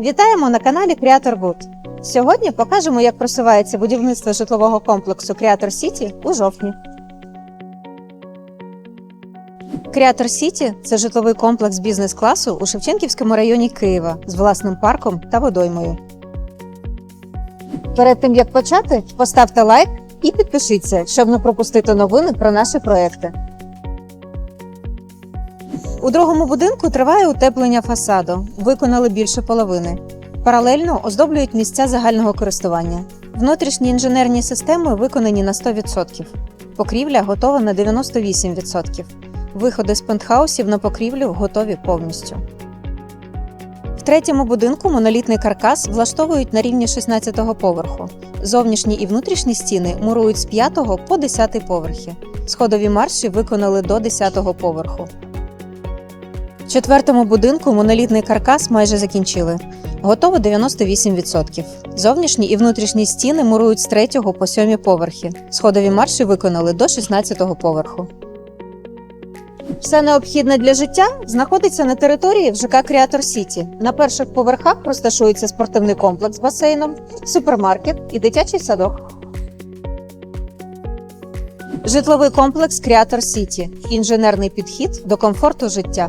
Вітаємо на каналі Creator Wood. Сьогодні покажемо, як просувається будівництво житлового комплексу Creator City у жовтні. Creator City – це житловий комплекс бізнес-класу у Шевченківському районі Києва з власним парком та водоймою. Перед тим як почати, поставте лайк і підпишіться, щоб не пропустити новини про наші проекти. У другому будинку триває утеплення фасаду. Виконали більше половини. Паралельно оздоблюють місця загального користування. Внутрішні інженерні системи виконані на 100%. Покрівля готова на 98%. Виходи з пентхаусів на покрівлю готові повністю. В третьому будинку монолітний каркас влаштовують на рівні 16-го поверху. Зовнішні і внутрішні стіни мурують з 5 по 10 поверхи. Сходові марші виконали до 10-го поверху. В четвертому будинку монолітний каркас майже закінчили. Готово 98%. Зовнішні і внутрішні стіни мурують з 3 по 7 поверхи. Сходові марші виконали до 16-го поверху. Все необхідне для життя знаходиться на території в ЖК Creator City. На перших поверхах розташується спортивний комплекс з басейном, супермаркет і дитячий садок. Житловий комплекс Creator City. Інженерний підхід до комфорту життя.